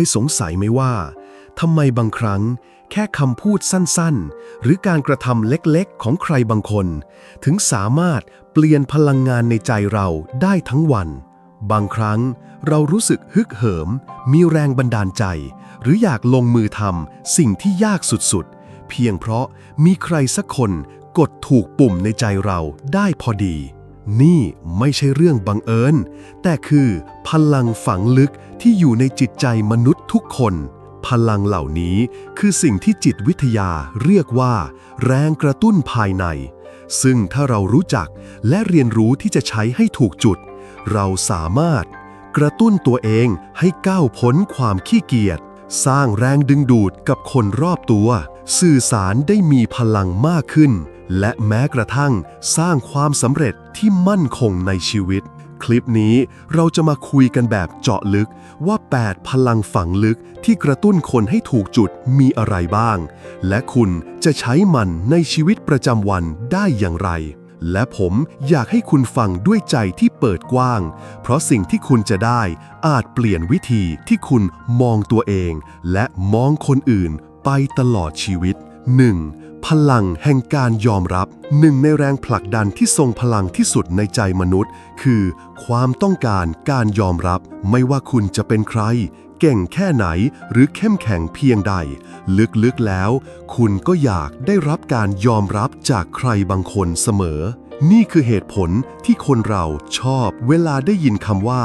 ยสงสัยไหมว่าทำไมบางครั้ง แค่คำพูดสั้นๆ หรือการกระทำเล็กๆ ของใครบางคน ถึงสามารถเปลี่ยนพลังงานในใจเราได้ทั้งวัน บางครั้งเรารู้สึกฮึกเหิม มีแรงบันดาลใจ หรืออยากลงมือทำสิ่งที่ยากสุดๆ เพียงเพราะมีใครสักคนกดถูกปุ่มในใจเราได้พอดี นี่ไม่ใช่เรื่องบังเอิญ แต่คือพลังฝังลึกที่อยู่ในจิตใจมนุษย์ทุกคน พลังเหล่านี้คือสิ่งที่จิตวิทยาเรียกว่า แรงกระตุ้นภายใน ซึ่งถ้าเรารู้จักและเรียนรู้ที่จะใช้ให้ถูกจุด เราสามารถ กระตุ้นตัวเองให้ก้าวพ้นความขี้เกียจ สร้างแรงดึงดูดกับคนรอบตัว สื่อสารได้มีพลังมากขึ้น และแม้กระทั่งสร้างความสำเร็จที่มั่นคงในชีวิต คลิปนี้เราจะมาคุยกันแบบเจาะลึกว่า 8 พลังฝังลึกที่กระตุ้นคนให้ถูกจุดมีอะไรบ้าง และคุณจะใช้มันในชีวิตประจำวันได้อย่างไร และผมอยากให้คุณฟังด้วยใจที่เปิดกว้าง เพราะสิ่งที่คุณจะได้อาจเปลี่ยนวิธีที่คุณมองตัวเอง และมองคนอื่นไปตลอดชีวิต 1. พลังแห่งการยอมรับหนึ่งในแรงผลักดันที่ทรงพลังที่สุดในใจมนุษย์ คือ ความต้องการการยอมรับ ไม่ว่าคุณจะเป็นใคร เก่งแค่ไหนหรือเข้มแข็งเพียงใด ลึกๆแล้ว คุณก็อยากได้รับการยอมรับจากใครบางคนเสมอ นี่คือเหตุผลที่คนเราชอบเวลาได้ยินคำว่า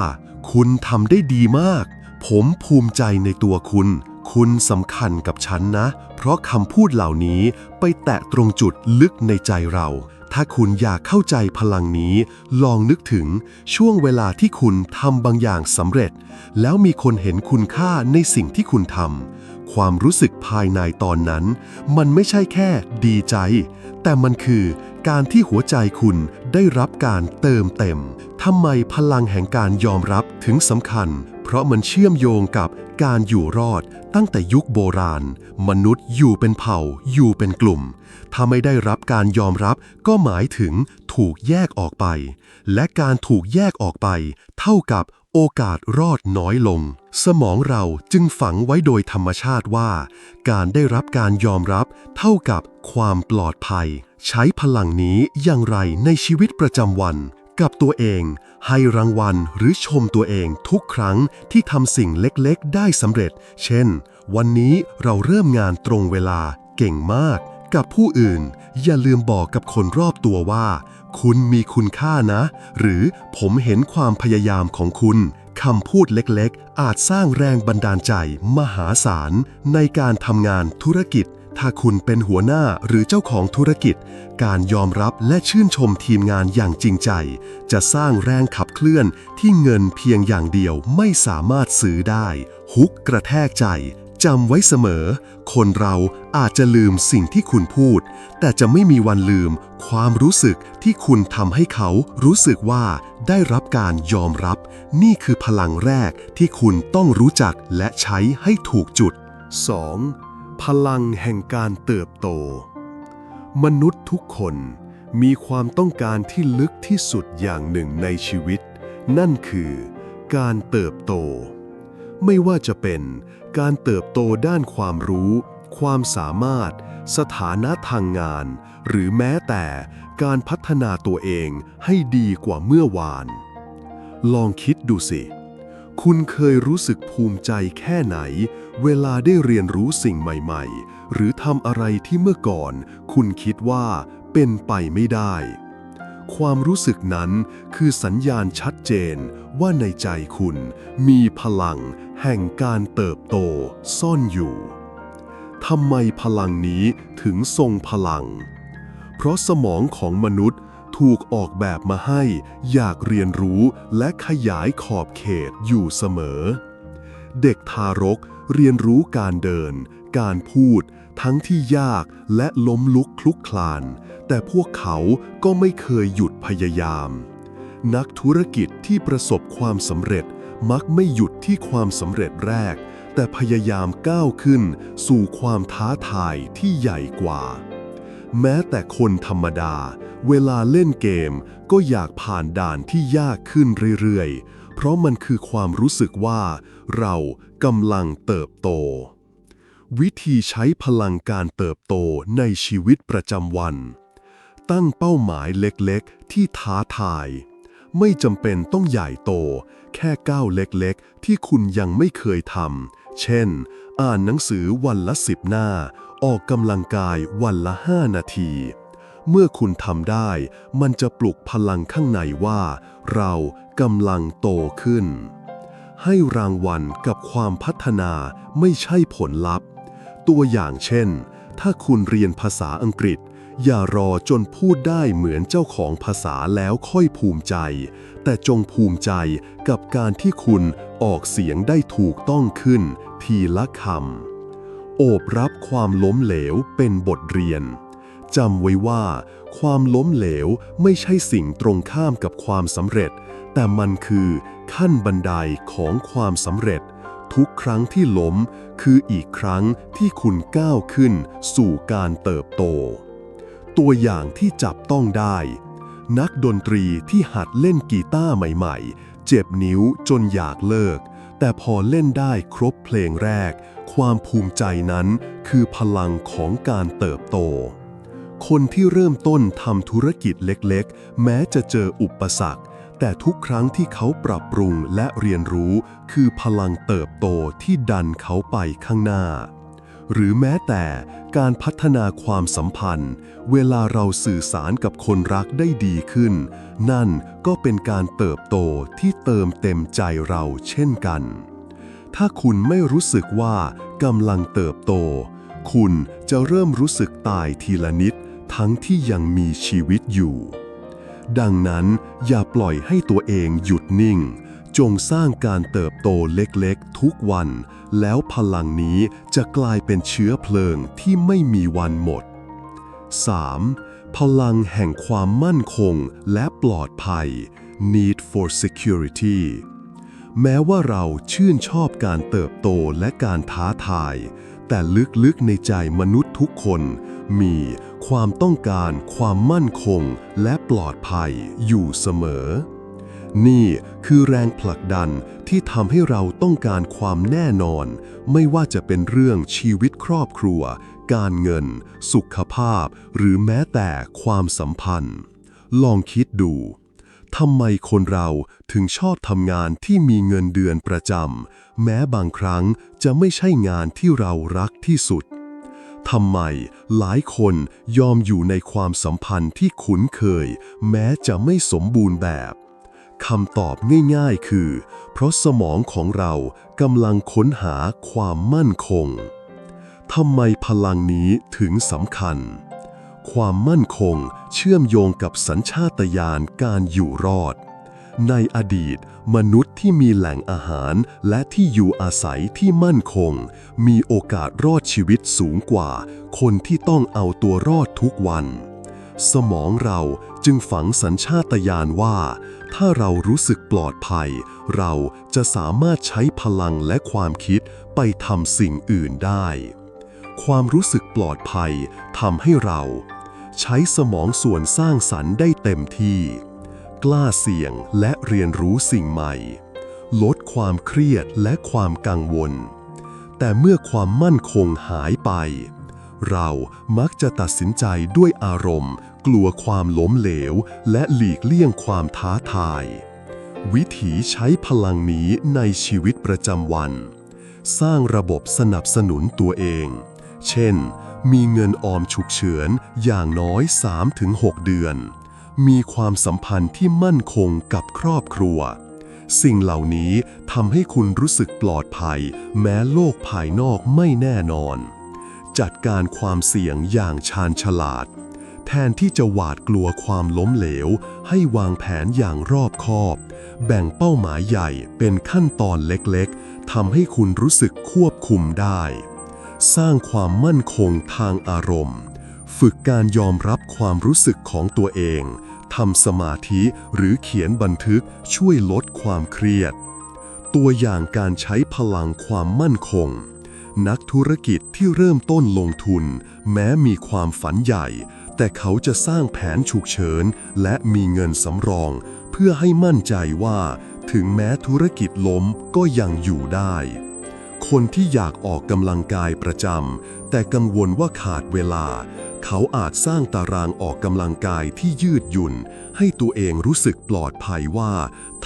คุณทำได้ดีมาก ผมภูมิใจในตัวคุณ คุณสำคัญกับฉันนะ เพราะคำพูดเหล่านี้ไปแตะตรงจุดลึกในใจเรา ถ้าคุณอยากเข้าใจพลังนี้ ลองนึกถึงช่วงเวลาที่คุณทำบางอย่างสำเร็จ แล้วมีคนเห็นคุณค่าในสิ่งที่คุณทำ ความรู้สึกภายในตอนนั้น มันไม่ใช่แค่ดีใจ แต่มันคือการที่หัวใจคุณได้รับการเติมเต็ม ทำไมพลังแห่งการยอมรับถึงสำคัญ เพราะมันเชื่อมโยงกับการอยู่รอดตั้งแต่ยุคโบราณ มนุษย์อยู่เป็นเผ่า อยู่เป็นกลุ่ม ถ้าไม่ได้รับการยอมรับก็หมายถึงถูกแยกออกไป และการถูกแยกออกไป เท่ากับโอกาสรอดน้อยลง สมองเราจึงฝังไว้โดยธรรมชาติว่า การได้รับการยอมรับ เท่ากับความปลอดภัย ใช้พลังนี้อย่างไรในชีวิตประจำวัน กับตัวเอง ให้รางวัลหรือชมตัวเองทุกครั้งที่ทำสิ่งเล็กๆ ได้สำเร็จ เช่น วันนี้เราเริ่มงานตรงเวลาเก่งมาก กับผู้อื่น อย่าลืมบอกกับคนรอบตัวว่า คุณมีคุณค่านะ หรือผมเห็นความพยายามของคุณคำพูดเล็กๆ อาจสร้างแรงบันดาลใจมหาศาลในการทำงานธุรกิจ ถ้าคุณเป็นหัวหน้าหรือเจ้าของธุรกิจ การยอมรับและชื่นชมทีมงานอย่างจริงใจ จะสร้างแรงขับเคลื่อนที่เงินเพียงอย่างเดียวไม่สามารถซื้อได้ ฮุกกระแทกใจจำไว้เสมอ คนเราอาจจะลืมสิ่งที่คุณพูด แต่จะไม่มีวันลืม ความรู้สึกที่คุณทำให้เขารู้สึกว่าได้รับการยอมรับ นี่คือพลังแรกที่คุณต้องรู้จักและใช้ให้ถูกจุด 2. พลังแห่งการเติบโต มนุษย์ทุกคนมีความต้องการที่ลึกที่สุดอย่างหนึ่งในชีวิต นั่นคือการเติบโต ไม่ว่าจะเป็นการเติบโตด้านความรู้ ความสามารถ สถานะทางงาน หรือแม้แต่การพัฒนาตัวเองให้ดีกว่าเมื่อวาน ลองคิดดูสิ คุณเคยรู้สึกภูมิใจแค่ไหน เวลาได้เรียนรู้สิ่งใหม่ๆ หรือทำอะไรที่เมื่อก่อน คุณคิดว่าเป็นไปไม่ได้ ความรู้สึกนั้นคือสัญญาณชัดเจนว่าในใจคุณ มีพลังแห่งการเติบโตซ่อนอยู่ ทำไมพลังนี้ถึงทรงพลัง เพราะสมองของมนุษย์ ถูกออกแบบมาให้ อยากเรียนรู้และขยายขอบเขตอยู่เสมอ เด็กทารกเรียนรู้การเดิน การพูด ทั้งที่ยากและล้มลุกคลุกคลาน แต่พวกเขาก็ไม่เคยหยุดพยายาม นักธุรกิจที่ประสบความสำเร็จมักไม่หยุดที่ความสำเร็จแรก แต่พยายามก้าวขึ้นสู่ความท้าทายที่ใหญ่กว่า แม้แต่คนธรรมดา เวลาเล่นเกมก็อยากผ่านด่านที่ยากขึ้นเรื่อยๆ เพราะมันคือความรู้สึกว่า เรากำลังเติบโต วิธีใช้พลังการเติบโตในชีวิตประจำวัน ตั้งเป้าหมายเล็กๆ ที่ท้าทาย ไม่จำเป็นต้องใหญ่โต แค่ก้าวเล็กๆ ที่คุณยังไม่เคยทำเช่น อ่านหนังสือวันละสิบหน้า ออกกำลังกายวันละห้านาที เมื่อคุณทำได้ มันจะปลุกพลังข้างในว่า เรากำลังโตขึ้น ให้รางวัลกับความพัฒนาไม่ใช่ผลลัพธ์ ตัวอย่างเช่น ถ้าคุณเรียนภาษาอังกฤษ อย่ารอจนพูดได้เหมือนเจ้าของภาษาแล้วค่อยภูมิใจ แต่จงภูมิใจกับการที่คุณออกเสียงได้ถูกต้องขึ้น ทีละคำโอบรับความล้มเหลวเป็นบทเรียน จำไว้ว่า ความล้มเหลวไม่ใช่สิ่งตรงข้ามกับความสำเร็จ แต่มันคือขั้นบันไดของความสำเร็จ ทุกครั้งที่ล้มคืออีกครั้งที่คุณก้าวขึ้นสู่การเติบโต ตัวอย่างที่จับต้องได้ นักดนตรีที่หัดเล่นกีตาร์ใหม่ ๆ เจ็บนิ้วจนอยากเลิก แต่พอเล่นได้ครบเพลงแรก ความภูมิใจนั้นคือพลังของการเติบโต คนที่เริ่มต้นทำธุรกิจเล็กๆ แม้จะเจออุปสรรค แต่ทุกครั้งที่เขาปรับปรุงและเรียนรู้ คือพลังเติบโตที่ดันเขาไปข้างหน้า หรือแม้แต่การพัฒนาความสัมพันธ์ เวลาเราสื่อสารกับคนรักได้ดีขึ้น นั่นก็เป็นการเติบโตที่เติมเต็มใจเราเช่นกัน ถ้าคุณไม่รู้สึกว่ากำลังเติบโต คุณจะเริ่มรู้สึกตายทีละนิด ทั้งที่ยังมีชีวิตอยู่ ดังนั้นอย่าปล่อยให้ตัวเองหยุดนิ่ง จงสร้างการเติบโตเล็กๆ ทุกวัน แล้วพลังนี้จะกลายเป็นเชื้อเพลิงที่ไม่มีวันหมด 3. พลังแห่งความมั่นคงและปลอดภัย need for security แม้ว่าเราชื่นชอบการเติบโตและการท้าทาย แต่ลึกๆในใจมนุษย์ทุกคน มี ความต้องการความมั่นคงและปลอดภัยอยู่เสมอ นี่คือแรงผลักดันที่ทำให้เราต้องการความแน่นอน ไม่ว่าจะเป็นเรื่องชีวิตครอบครัว การเงิน สุขภาพ หรือแม้แต่ความสัมพันธ์ ลองคิดดูทำไมคนเราถึงชอบทำงานที่มีเงินเดือนประจำแม้บางครั้งจะไม่ใช่งานที่เรารักที่สุด ทำไมหลายคนยอมอยู่ในความสัมพันธ์ที่คุ้นเคย แม้จะไม่สมบูรณ์แบบคำตอบง่ายๆคือ เพราะสมองของเรากำลังค้นหาความมั่นคงทำไมพลังนี้ถึงสำคัญ ความมั่นคงเชื่อมโยงกับสัญชาตญาณการอยู่รอด ในอดีต มนุษย์ที่มีแหล่งอาหารและที่อยู่อาศัยที่มั่นคง มีโอกาสรอดชีวิตสูงกว่า คนที่ต้องเอาตัวรอดทุกวัน สมองเราจึงฝังสัญชาตญาณว่า ถ้าเรารู้สึกปลอดภัย เราจะสามารถใช้พลังและความคิดไปทำสิ่งอื่นได้ ความรู้สึกปลอดภัยทำให้เรา ใช้สมองส่วนสร้างสรรค์ได้เต็มที่ กล้าเสี่ยงและเรียนรู้สิ่งใหม่ ลดความเครียดและความกังวล แต่เมื่อความมั่นคงหายไป เรามักจะตัดสินใจด้วยอารมณ์ กลัวความล้มเหลว และหลีกเลี่ยงความท้าทาย วิธีใช้พลังนี้ในชีวิตประจำวัน สร้างระบบสนับสนุนตัวเอง เช่น มีเงินออมฉุกเฉินอย่างน้อย 3-6 เดือน มีความสัมพันธ์ที่มั่นคงกับครอบครัว สิ่งเหล่านี้ทำให้คุณรู้สึกปลอดภัย แม้โลกภายนอกไม่แน่นอน จัดการความเสี่ยงอย่างชาญฉลาด แทนที่จะหวาดกลัวความล้มเหลว ให้วางแผนอย่างรอบคอบ แบ่งเป้าหมายใหญ่เป็นขั้นตอนเล็กๆทำให้คุณรู้สึกควบคุมได้ สร้างความมั่นคงทางอารมณ์ ฝึกการยอมรับความรู้สึกของตัวเอง ทำสมาธิหรือเขียนบันทึกช่วยลดความเครียด ตัวอย่างการใช้พลังความมั่นคง นักธุรกิจที่เริ่มต้นลงทุน แม้มีความฝันใหญ่ แต่เขาจะสร้างแผนฉุกเฉิน และมีเงินสำรอง เพื่อให้มั่นใจว่า ถึงแม้ธุรกิจล้มก็ยังอยู่ได้ คนที่อยากออกกำลังกายประจำแต่กังวลว่าขาดเวลา เขาอาจสร้างตารางออกกำลังกายที่ยืดหยุ่น ให้ตัวเองรู้สึกปลอดภัยว่า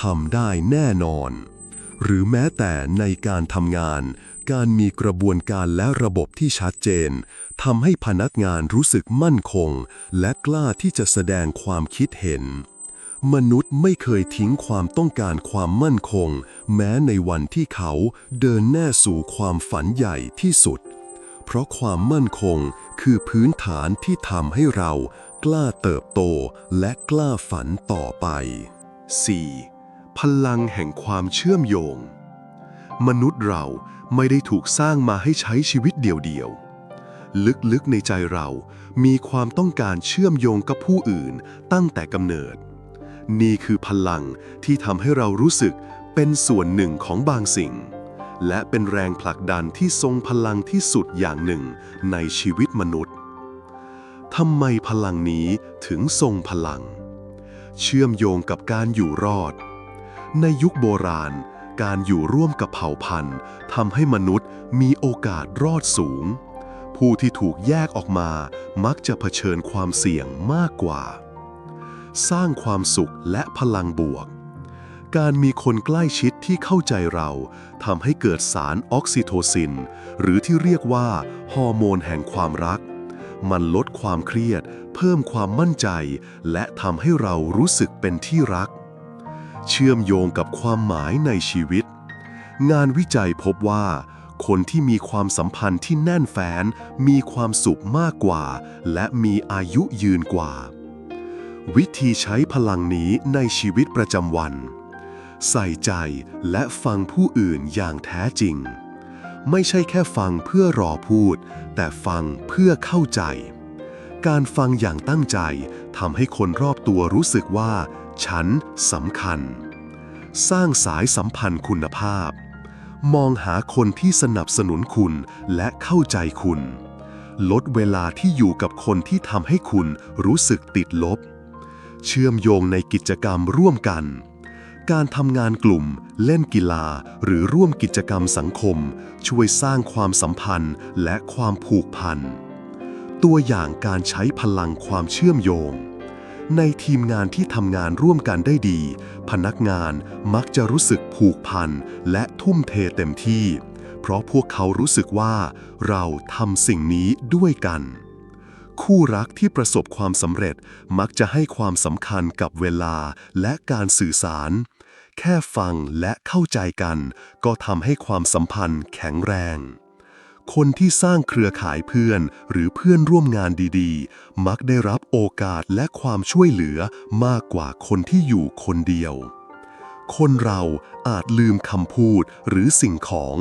ทำได้แน่นอน หรือแม้แต่ในการทำงาน การมีกระบวนการและระบบที่ชัดเจนทำให้พนักงานรู้สึกมั่นคง และกล้าที่จะแสดงความคิดเห็น มนุษย์ไม่เคยทิ้งความต้องการความมั่นคง แม้ในวันที่เขาเดินแน่สู่ความฝันใหญ่ที่สุด เพราะความมั่นคงคือพื้นฐานที่ทำให้เรากล้าเติบโตและกล้าฝันต่อไป 4. พลังแห่งความเชื่อมโยง มนุษย์เราไม่ได้ถูกสร้างมาให้ใช้ชีวิตเดียวๆลึกๆในใจเรา มีความต้องการเชื่อมโยงกับผู้อื่นตั้งแต่กำเนิด นี่คือพลังที่ทำให้เรารู้สึกเป็นส่วนหนึ่งของบางสิ่ง และเป็นแรงผลักดันที่ทรงพลังที่สุดอย่างหนึ่งในชีวิตมนุษย์ทำไมพลังนี้ถึงทรงพลัง เชื่อมโยงกับการอยู่รอด ในยุคโบราณ การอยู่ร่วมกับเผ่าพันธุ์ทำให้มนุษย์มีโอกาสรอดสูง ผู้ที่ถูกแยกออกมามักจะเผชิญความเสี่ยงมากกว่า สร้างความสุขและพลังบวก การมีคนใกล้ชิดที่เข้าใจเราทำให้เกิดสารออกซิโทซิน หรือที่เรียกว่าฮอร์โมนแห่งความรัก มันลดความเครียด เพิ่มความมั่นใจ และทำให้เรารู้สึกเป็นที่รัก เชื่อมโยงกับความหมายในชีวิต งานวิจัยพบว่าคนที่มีความสัมพันธ์ที่แน่นแฟ้นมีความสุขมากกว่า และมีอายุยืนกว่า วิธีใช้พลังนี้ในชีวิตประจำวัน ใส่ใจและฟังผู้อื่นอย่างแท้จริง ไม่ใช่แค่ฟังเพื่อรอพูด แต่ฟังเพื่อเข้าใจ การฟังอย่างตั้งใจทำให้คนรอบตัวรู้สึกว่า ฉันสำคัญ สร้างสายสัมพันธ์คุณภาพ มองหาคนที่สนับสนุนคุณและเข้าใจคุณ ลดเวลาที่อยู่กับคนที่ทำให้คุณรู้สึกติดลบ เชื่อมโยงในกิจกรรมร่วมกัน การทำงานกลุ่ม เล่นกีฬา หรือร่วมกิจกรรมสังคม ช่วยสร้างความสัมพันธ์และความผูกพัน ตัวอย่างการใช้พลังความเชื่อมโยง ในทีมงานที่ทำงานร่วมกันได้ดี พนักงานมักจะรู้สึกผูกพันและทุ่มเทเต็มที่ เพราะพวกเขารู้สึกว่า เราทำสิ่งนี้ด้วยกัน คู่รักที่ประสบความสำเร็จมักจะให้ความสำคัญกับเวลาและการสื่อสาร แค่ฟังและเข้าใจกัน ก็ทำให้ความสัมพันธ์แข็งแรง คนที่สร้างเครือข่ายเพื่อนหรือเพื่อนร่วมงานดีๆ มักได้รับโอกาสและความช่วยเหลือมากกว่าคนที่อยู่คนเดียวคนเราอาจลืมคำพูดหรือสิ่งของ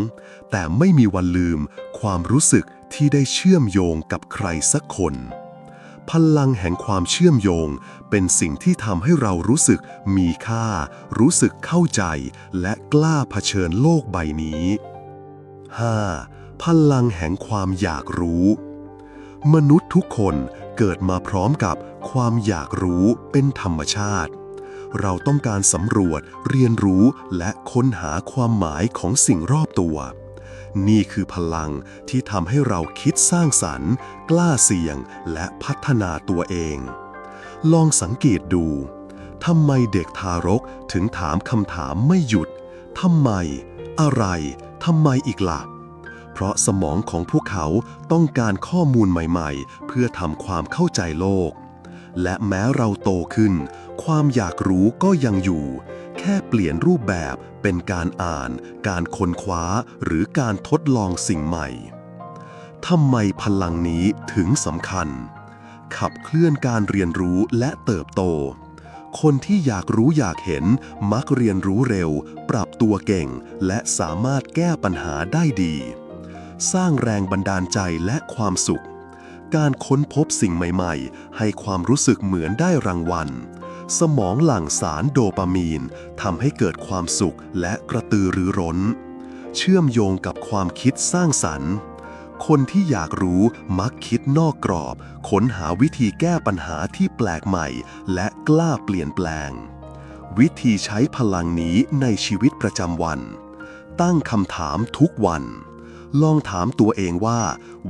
แต่ไม่มีวันลืมความรู้สึก ที่ได้เชื่อมโยงกับใครสักคน พลังแห่งความเชื่อมโยงเป็นสิ่งที่ทำให้เรารู้สึกมีค่า รู้สึกเข้าใจ และกล้าเผชิญโลกใบนี้ 5. พลังแห่งความอยากรู้ มนุษย์ทุกคนเกิดมาพร้อมกับความอยากรู้เป็นธรรมชาติ เราต้องการสำรวจ เรียนรู้และค้นหาความหมายของสิ่งรอบตัว นี่คือพลังที่ทำให้เราคิดสร้างสรรค์ กล้าเสี่ยงและพัฒนาตัวเอง ลองสังเกตดูทำไมเด็กทารกถึงถามคำถามไม่หยุดทำไม อะไรทำไมอีกล่ะเพราะสมองของพวกเขาต้องการข้อมูลใหม่ๆ เพื่อทำความเข้าใจโลก และแม้เราโตขึ้น ความอยากรู้ก็ยังอยู่ แค่เปลี่ยนรูปแบบเป็นการอ่าน การค้นคว้า หรือการทดลองสิ่งใหม่ทำไมพลังนี้ถึงสำคัญ ขับเคลื่อนการเรียนรู้และเติบโต คนที่อยากรู้อยากเห็นมักเรียนรู้เร็ว ปรับตัวเก่ง และสามารถแก้ปัญหาได้ดี สร้างแรงบันดาลใจและความสุข การค้นพบสิ่งใหม่ ๆ ให้ความรู้สึกเหมือนได้รางวัล สมองหลั่งสารโดปามีนทำให้เกิดความสุขและกระตือรือร้น เชื่อมโยงกับความคิดสร้างสรรค์ คนที่อยากรู้มักคิดนอกกรอบ ค้นหาวิธีแก้ปัญหาที่แปลกใหม่ และกล้าเปลี่ยนแปลง วิธีใช้พลังนี้ในชีวิตประจำวัน ตั้งคำถามทุกวัน ลองถามตัวเองว่า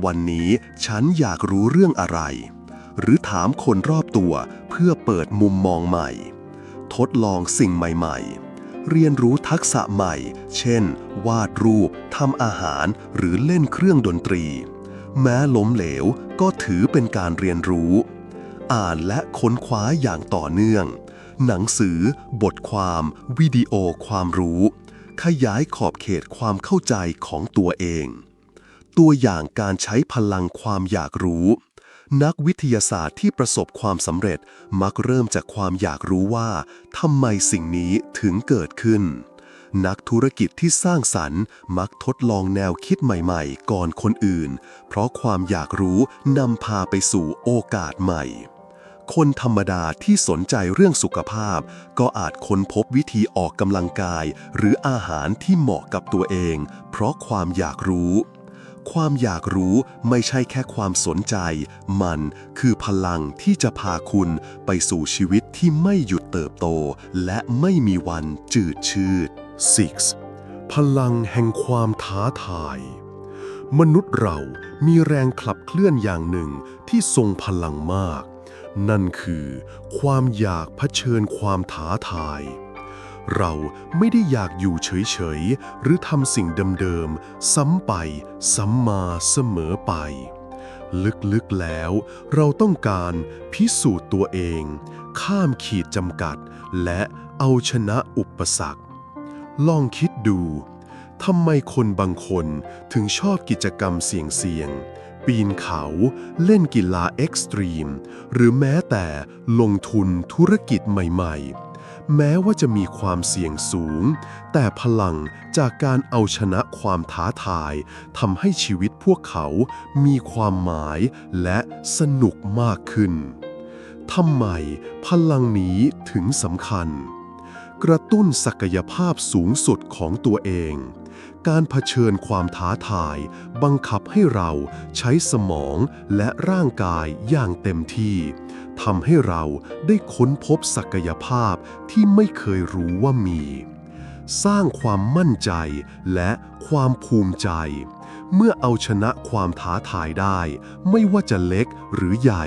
วันนี้ฉันอยากรู้เรื่องอะไร หรือถามคนรอบตัวเพื่อเปิดมุมมองใหม่ ทดลองสิ่งใหม่ ๆ เรียนรู้ทักษะใหม่ เช่น วาดรูปทำอาหารหรือเล่นเครื่องดนตรี แม้ล้มเหลวก็ถือเป็นการเรียนรู้ อ่านและค้นคว้าอย่างต่อเนื่อง หนังสือ บทความ วิดีโอความรู้ ขยายขอบเขตความเข้าใจของตัวเอง ตัวอย่างการใช้พลังความอยากรู้ นักวิทยาศาสตร์ที่ประสบความสำเร็จมักเริ่มจากความอยากรู้ว่าทำไมสิ่งนี้ถึงเกิดขึ้น นักธุรกิจที่สร้างสรรค์มักทดลองแนวคิดใหม่ๆ ก่อนคนอื่น เพราะความอยากรู้นำพาไปสู่โอกาสใหม่ คนธรรมดาที่สนใจเรื่องสุขภาพ ก็อาจค้นพบวิธีออกกำลังกาย หรืออาหารที่เหมาะกับตัวเอง เพราะความอยากรู้ ความอยากรู้ไม่ใช่แค่ความสนใจ มันคือพลังที่จะพาคุณไปสู่ชีวิตที่ไม่หยุดเติบโต และไม่มีวันจืดชืด 6. พลังแห่งความท้าทาย มนุษย์เรามีแรงขับเคลื่อนอย่างหนึ่งที่ทรงพลังมาก นั่นคือความอยากเผชิญความท้าทาย เราไม่ได้อยากอยู่เฉยๆ หรือทำสิ่งเดิมๆ ซ้ำไป ซ้ำมาเสมอไป ลึกๆแล้ว เราต้องการพิสูจน์ตัวเอง ข้ามขีดจำกัด และเอาชนะอุปสรรค ลองคิดดูทำไมคนบางคนถึงชอบกิจกรรมเสี่ยงๆ ปีนเขาเล่นกีฬาเอ็กซ์ตรีม หรือแม้แต่ลงทุนธุรกิจใหม่ๆ แม้ว่าจะมีความเสี่ยงสูง แต่พลังจากการเอาชนะความท้าทายทำให้ชีวิตพวกเขามีความหมายและสนุกมากขึ้นทำไมพลังนี้ถึงสำคัญ กระตุ้นศักยภาพสูงสุดของตัวเอง การเผชิญความท้าทาย บังคับให้เราใช้สมองและร่างกายอย่างเต็มที่ ทำให้เราได้ค้นพบศักยภาพที่ไม่เคยรู้ว่ามี สร้างความมั่นใจและความภูมิใจ เมื่อเอาชนะความท้าทายได้ ไม่ว่าจะเล็กหรือใหญ่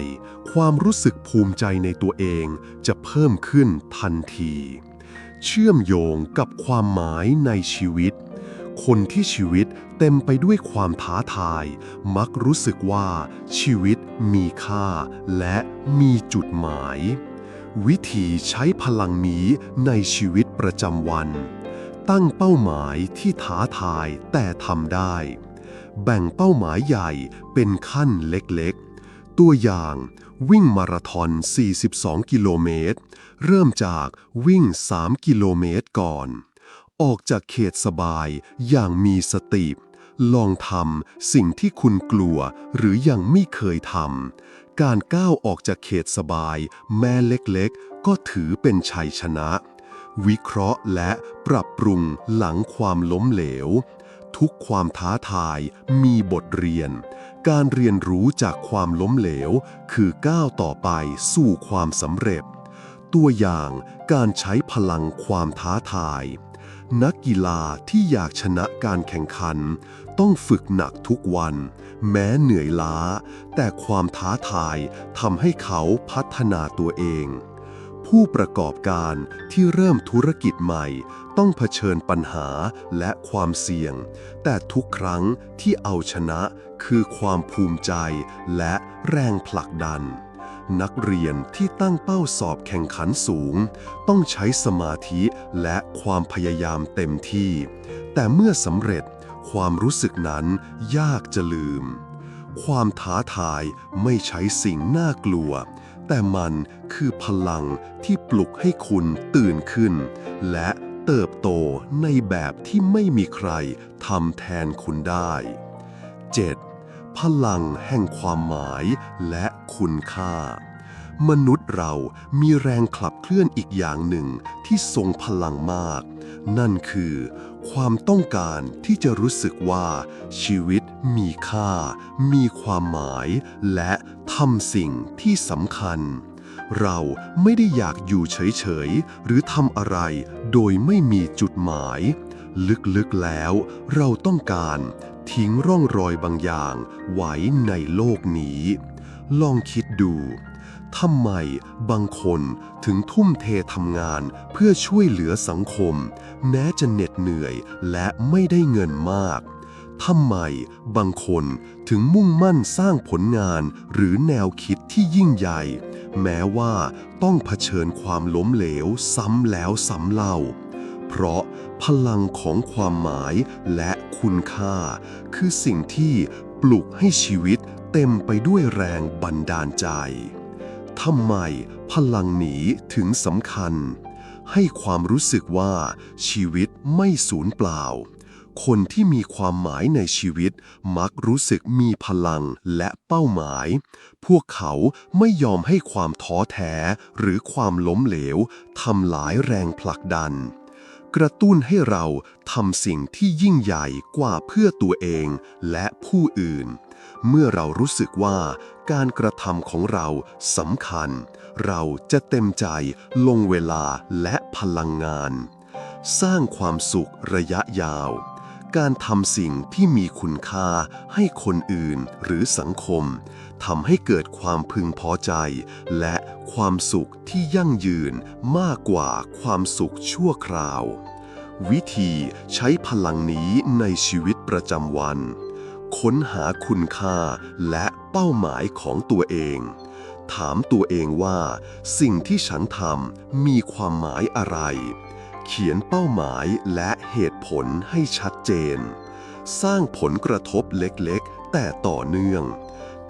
ความรู้สึกภูมิใจในตัวเองจะเพิ่มขึ้นทันที เชื่อมโยงกับความหมายในชีวิต คนที่ชีวิตเต็มไปด้วยความท้าทาย มักรู้สึกว่าชีวิตมีค่าและมีจุดหมาย วิธีใช้พลังนี้ในชีวิตประจำวัน ตั้งเป้าหมายที่ท้าทายแต่ทำได้ แบ่งเป้าหมายใหญ่เป็นขั้นเล็กๆ ตัวอย่างวิ่งมาราธอน 42 กิโลเมตร เริ่มจากวิ่ง 3 กิโลเมตรก่อน ออกจากเขตสบายอย่างมีสติลองทำสิ่งที่คุณกลัวหรือยังไม่เคยทำ การก้าวออกจากเขตสบาย แม้เล็กๆ ก็ถือเป็นชัยชนะ วิเคราะห์และปรับปรุงหลังความล้มเหลว ทุกความท้าทายมีบทเรียน การเรียนรู้จากความล้มเหลว คือก้าวต่อไปสู่ความสำเร็จ ตัวอย่างการใช้พลังความท้าทาย นักกีฬาที่อยากชนะการแข่งขัน ต้องฝึกหนักทุกวัน แม้เหนื่อยล้า แต่ความท้าทายทำให้เขาพัฒนาตัวเอง ผู้ประกอบการที่เริ่มธุรกิจใหม่ ต้องเผชิญปัญหาและความเสี่ยง แต่ทุกครั้งที่เอาชนะคือความภูมิใจและแรงผลักดัน นักเรียนที่ตั้งเป้าสอบแข่งขันสูง ต้องใช้สมาธิและความพยายามเต็มที่ แต่เมื่อสำเร็จความรู้สึกนั้นยากจะลืม ความท้าทายไม่ใช้สิ่งน่ากลัว แต่มันคือพลังที่ปลุกให้คุณตื่นขึ้น และเติบโตในแบบที่ไม่มีใครทำแทนคุณได้ 7. พลังแห่งความหมายและคุณค่า มนุษย์เรามีแรงขับเคลื่อนอีกอย่างหนึ่งที่ทรงพลังมาก นั่นคือ ความต้องการที่จะรู้สึกว่า ชีวิตมีค่า มีความหมาย และทำสิ่งที่สำคัญเราไม่ได้อยากอยู่เฉย ๆ หรือทำอะไรโดยไม่มีจุดหมาย ลึก ๆ แล้ว เราต้องการ ทิ้งร่องรอยบางอย่างไว้ในโลกนี้ ลองคิดดูทำไมบางคนถึงทุ่มเททำงานเพื่อช่วยเหลือสังคม แม้จะเหน็ดเหนื่อยและไม่ได้เงินมากทำไมบางคนถึงมุ่งมั่นสร้างผลงานหรือแนวคิดที่ยิ่งใหญ่ แม้ว่าต้องเผชิญความล้มเหลวซ้ำแล้วซ้ำเล่า เพราะพลังของความหมายและคุณค่า คือสิ่งที่ปลุกให้ชีวิตเต็มไปด้วยแรงบันดาลใจทำไมพลังนี้ถึงสำคัญ ให้ความรู้สึกว่าชีวิตไม่สูญเปล่า คนที่มีความหมายในชีวิตมักรู้สึกมีพลังและเป้าหมาย พวกเขาไม่ยอมให้ความท้อแท้หรือความล้มเหลวทำลายแรงผลักดัน กระตุ้นให้เราทำสิ่งที่ยิ่งใหญ่กว่าเพื่อตัวเองและผู้อื่น เมื่อเรารู้สึกว่าการกระทำของเราสำคัญ เราจะเต็มใจลงเวลาและพลังงาน สร้างความสุขระยะยาว การทำสิ่งที่มีคุณค่าให้คนอื่นหรือสังคมทำให้เกิดความพึงพอใจ และความสุขที่ยั่งยืนมากกว่าความสุขชั่วคราว วิธีใช้พลังนี้ในชีวิตประจำวัน ค้นหาคุณค่าและเป้าหมายของตัวเอง ถามตัวเองว่า สิ่งที่ฉันทำมีความหมายอะไร เขียนเป้าหมายและเหตุผลให้ชัดเจน สร้างผลกระทบเล็กๆ แต่ต่อเนื่อง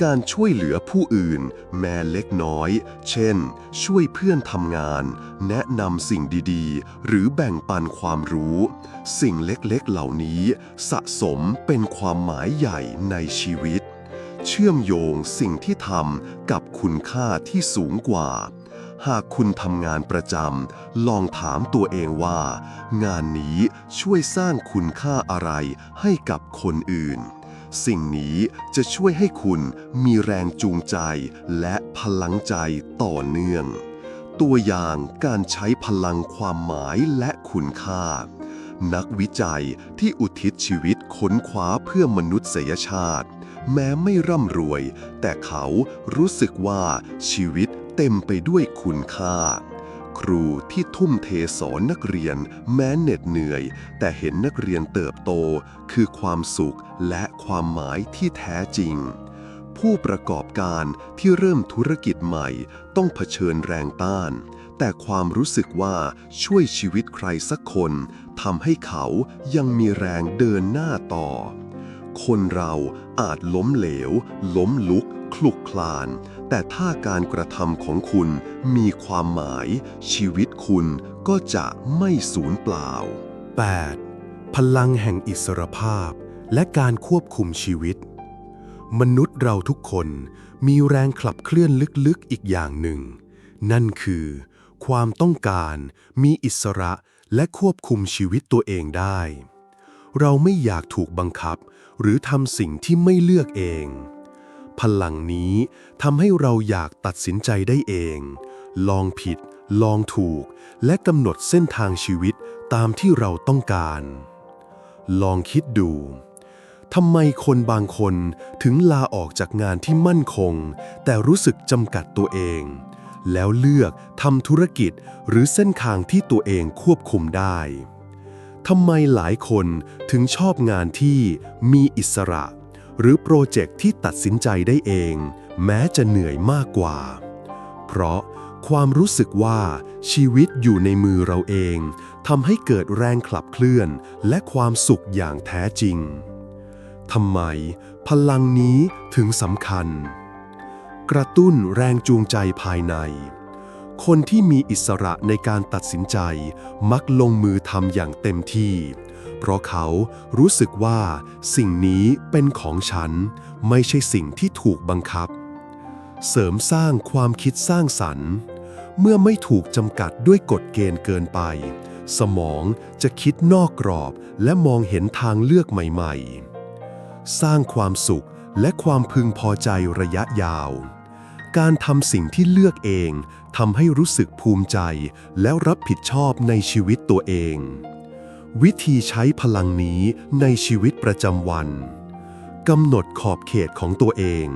การช่วยเหลือผู้อื่น แม้เล็กน้อย เช่น ช่วยเพื่อนทำงาน แนะนำสิ่งดีๆ หรือแบ่งปันความรู้ สิ่งเล็กๆเหล่านี้ สะสมเป็นความหมายใหญ่ในชีวิต เชื่อมโยงสิ่งที่ทำกับคุณค่าที่สูงกว่า หากคุณทำงานประจำลองถามตัวเองว่า งานนี้ช่วยสร้างคุณค่าอะไรให้กับคนอื่น สิ่งนี้จะช่วยให้คุณมีแรงจูงใจและพลังใจต่อเนื่อง ตัวอย่างการใช้พลังความหมายและคุณค่า นักวิจัยที่อุทิศชีวิตค้นคว้าเพื่อมนุษยชาติ แม้ไม่ร่ำรวย แต่เขารู้สึกว่าชีวิต เต็มไปด้วยคุณค่า ครูที่ทุ่มเทสอนนักเรียนแม้เหน็ดเหนื่อย แต่เห็นนักเรียนเติบโต คือความสุขและความหมายที่แท้จริง ผู้ประกอบการที่เริ่มธุรกิจใหม่ ต้องเผชิญแรงต้าน แต่ความรู้สึกว่าช่วยชีวิตใครสักคนทำให้เขายังมีแรงเดินหน้าต่อ คนเราอาจล้มเหลว ล้มลุกคลุกคลาน แต่ถ้าการกระทำของคุณมีความหมาย ชีวิตคุณก็จะไม่สูญเปล่า 8. พลังแห่งอิสรภาพ และการควบคุมชีวิต มนุษย์เราทุกคนมีแรงขับเคลื่อนลึกๆอีกอย่างหนึ่ง นั่นคือ ความต้องการมีอิสระและควบคุมชีวิตตัวเองได้ เราไม่อยากถูกบังคับ หรือทำสิ่งที่ไม่เลือกเอง พลังนี้ทำให้เราอยากตัดสินใจได้เอง ลองผิด ลองถูก และกำหนดเส้นทางชีวิตตามที่เราต้องการ ลองคิดดูทำไมคนบางคนถึงลาออกจากงานที่มั่นคง แต่รู้สึกจำกัดตัวเอง แล้วเลือกทำธุรกิจหรือเส้นทางที่ตัวเองควบคุมได้ทำไมหลายคนถึงชอบงานที่มีอิสระ หรือโปรเจกต์ที่ตัดสินใจได้เอง แม้จะเหนื่อยมากกว่า เพราะความรู้สึกว่าชีวิตอยู่ในมือเราเองทำให้เกิดแรงขับเคลื่อน และความสุขอย่างแท้จริงทำไม พลังนี้ถึงสำคัญ กระตุ้นแรงจูงใจภายใน คนที่มีอิสระในการตัดสินใจ มักลงมือทำอย่างเต็มที่ เพราะเขารู้สึกว่าสิ่งนี้เป็นของฉัน ไม่ใช่สิ่งที่ถูกบังคับ เสริมสร้างความคิดสร้างสรรค์ เมื่อไม่ถูกจำกัดด้วยกฎเกณฑ์เกินไป สมองจะคิดนอกกรอบและมองเห็นทางเลือกใหม่ๆ สร้างความสุขและความพึงพอใจระยะยาว การทำสิ่งที่เลือกเองทำให้รู้สึกภูมิใจ และรับผิดชอบในชีวิตตัวเอง วิธีใช้พลังนี้ในชีวิตประจำวันกำหนดขอบเขตของตัวเอง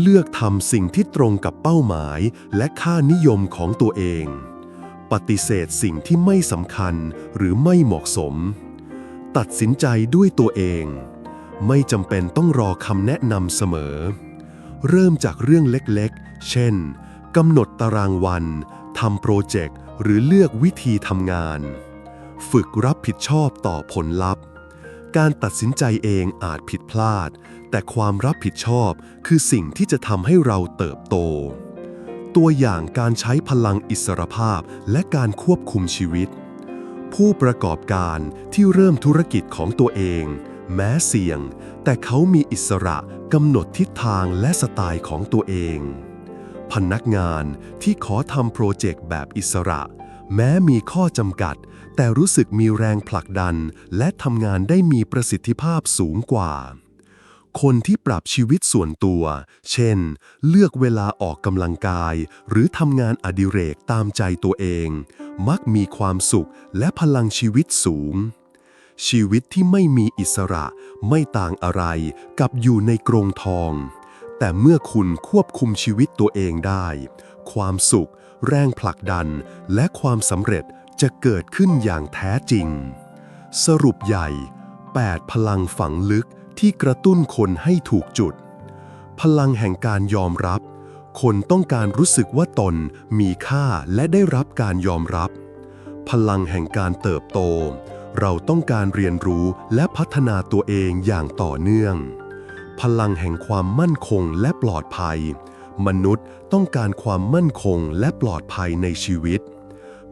เลือกทำสิ่งที่ตรงกับเป้าหมายและค่านิยมของตัวเอง ปฏิเสธสิ่งที่ไม่สำคัญหรือไม่เหมาะสม ตัดสินใจด้วยตัวเอง ไม่จำเป็นต้องรอคำแนะนำเสมอ เริ่มจากเรื่องเล็กๆ เช่นกำหนดตารางวันทำโปรเจกต์หรือเลือกวิธีทำงาน ฝึกรับผิดชอบต่อผลลัพธ์ การตัดสินใจเองอาจผิดพลาด แต่ความรับผิดชอบคือสิ่งที่จะทำให้เราเติบโต ตัวอย่างการใช้พลังอิสรภาพและการควบคุมชีวิต ผู้ประกอบการที่เริ่มธุรกิจของตัวเอง แม้เสี่ยง แต่เขามีอิสระกำหนดทิศทางและสไตล์ของตัวเอง พนักงานที่ขอทำโปรเจกต์แบบอิสระ แม้มีข้อจำกัด แต่รู้สึกมีแรงผลักดันและทำงานได้มีประสิทธิภาพสูงกว่า คนที่ปรับชีวิตส่วนตัว เช่น เลือกเวลาออกกำลังกาย หรือทำงานอดิเรกตามใจตัวเอง มักมีความสุขและพลังชีวิตสูง ชีวิตที่ไม่มีอิสระไม่ต่างอะไรกับอยู่ในกรงทอง แต่เมื่อคุณควบคุมชีวิตตัวเองได้ ความสุข แรงผลักดัน และความสำเร็จ จะเกิดขึ้นอย่างแท้จริง สรุปใหญ่ 8 พลังฝังลึกที่กระตุ้นคนให้ถูกจุด พลังแห่งการยอมรับ คนต้องการรู้สึกว่าตนมีค่าและได้รับการยอมรับ พลังแห่งการเติบโต เราต้องการเรียนรู้และพัฒนาตัวเองอย่างต่อเนื่อง พลังแห่งความมั่นคงและปลอดภัย มนุษย์ต้องการความมั่นคงและปลอดภัยในชีวิต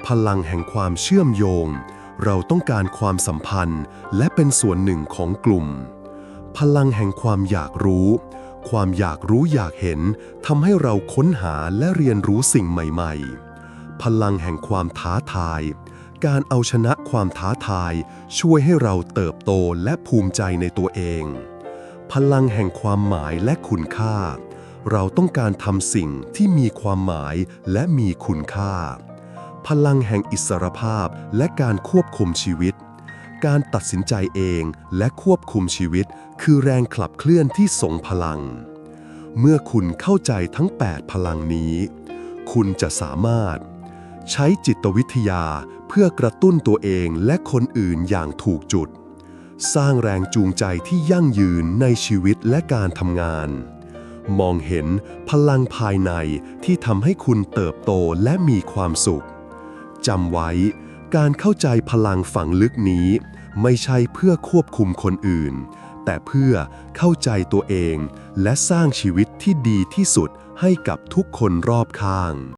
พลังแห่งความเชื่อมโยง เราต้องการความสัมพันธ์ และเป็นส่วนหนึ่งของกลุ่ม พลังแห่งความอยากรู้ ความอยากรู้อยากเห็นทำให้เราค้นหาและเรียนรู้สิ่งใหม่ๆ พลังแห่งความท้าทาย การเอาชนะความท้าทาย ช่วยให้เราเติบโตและภูมิใจในตัวเอง พลังแห่งความหมายและคุณค่า เราต้องการทำสิ่งที่มีความหมายและมีคุณค่า พลังแห่งอิสรภาพและการควบคุมชีวิต การตัดสินใจเองและควบคุมชีวิต คือแรงขับเคลื่อนที่ทรงพลัง เมื่อคุณเข้าใจทั้ง 8 พลังนี้ คุณจะสามารถ ใช้จิตวิทยาเพื่อกระตุ้นตัวเองและคนอื่นอย่างถูกจุด สร้างแรงจูงใจที่ยั่งยืนในชีวิตและการทำงานมองเห็นพลังภายในที่ทำให้คุณเติบโตและมีความสุข จำไว้ การเข้าใจพลังฝังลึกนี้ ไม่ใช่เพื่อควบคุมคนอื่น แต่เพื่อเข้าใจตัวเอง และสร้างชีวิตที่ดีที่สุดให้กับทุกคนรอบข้าง